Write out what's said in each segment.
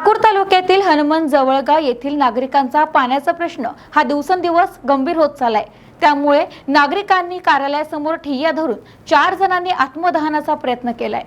ठाकूर तालुक्यातील हनुमान जवळगाव येथील नागरिकांचा पाण्याचा प्रश्न हा दिवसेंदिवस गंभीर होत चाललाय. त्यामुळे नागरिकांनी कार्यालयासमोर ठिय्या धरून चार जणांनी आत्मदहनाचा प्रयत्न केलाय.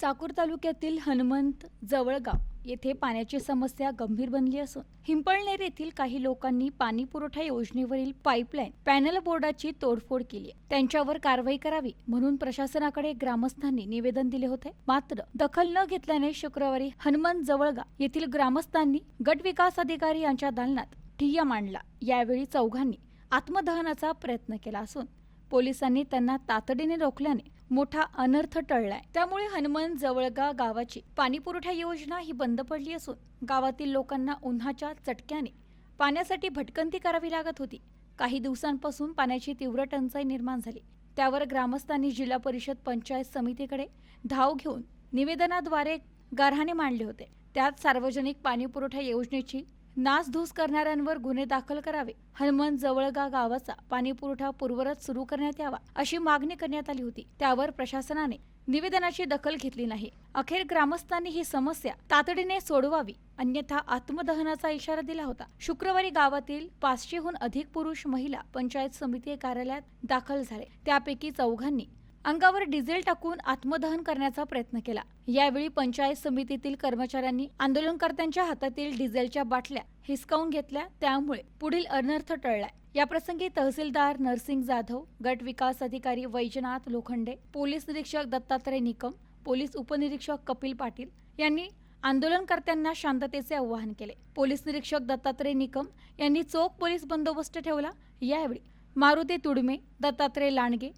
चाकूर तालुक्यातील हनुमंत जवळगाव येथे पाण्याची समस्या गंभीर बनली असून हिंपळनेर येथील काही लोकांनी पाणी पुरवठा योजनेवरील पाईपलाईन पॅनल बोर्डाची तोडफोड केली त्यांच्यावर कारवाई करावी म्हणून प्रशासनाकडे ग्रामस्थांनी निवेदन दिले होते. मात्र दखल न घेतल्याने शुक्रवारी हनुमंत जवळगा येथील ग्रामस्थांनी गट विकास अधिकारी यांच्या दालनात ठिय्या मांडला. यावेळी चौघांनी आत्मदहनाचा प्रयत्न केला असून पोलिसांनी त्यांना तातडीने रोखल्याने मोठा अनर्थ टळलाय. त्यामुळे हनुमान जवळगा गावाची पाणीपुरवठा योजना ही बंद पडली असून गावातील लोकांना उन्हाच्या चटक्याने पाण्यासाठी भटकंती करावी लागत होती. काही दिवसांपासून पाण्याची तीव्र टंचाई निर्माण झाली. त्यावर ग्रामस्थांनी जिल्हा परिषद पंचायत समितीकडे धाव घेऊन निवेदनाद्वारे गारहाणे मांडले होते. त्यात सार्वजनिक पाणीपुरवठा योजनेची नासधूस करणाऱ्यांवर गुन्हे दाखल करावे. हनुमान जवळगा गावाचा पाणीपुरवठा पूर्वरत सुरू करण्यात यावा अशी मागणी करण्यात आली होती. त्यावर प्रशासनाने निवेदनाची दखल घेतली नाही. अखेर ग्रामस्थांनी ही समस्या तातडीने सोडवावी अन्यथा आत्मदहनाचा इशारा दिला होता. शुक्रवारी गावातील पाचशेहून अधिक पुरुष महिला पंचायत समिती कार्यालयात दाखल झाले. त्यापैकी चौघांनी अंगावर डिझेल टाकून आत्मदहन करण्याचा प्रयत्न केला. यावेळी पंचायत समितीतील कर्मचाऱ्यांनी आंदोलनकर्त्यांच्या हातातील डिझेलच्या बाटल्या हिसकावून घेतल्या. त्यामुळे पुढील अनर्थ टळलाय. याप्रसंगी तहसीलदार नरसिंग जाधव गट विकास अधिकारी वैजनाथ लोखंडे पोलीस निरीक्षक दत्तात्रय निकम पोलीस उपनिरीक्षक कपिल पाटील यांनी आंदोलनकर्त्यांना शांततेचे आवाहन केले. पोलीस निरीक्षक दत्तात्रय निकम यांनी चोख पोलीस बंदोबस्त ठेवला. यावेळी मारुती तुडमे दत्तात्रय लांडगे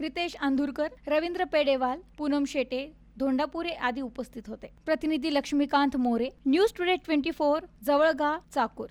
रितेश अंधुरकर रवींद्र पेडेवाल पूनम शेटे धोंडापुरे आदी उपस्थित होते. प्रतिनिधी Laxmikant More news today twenty four Jawalga Chakur.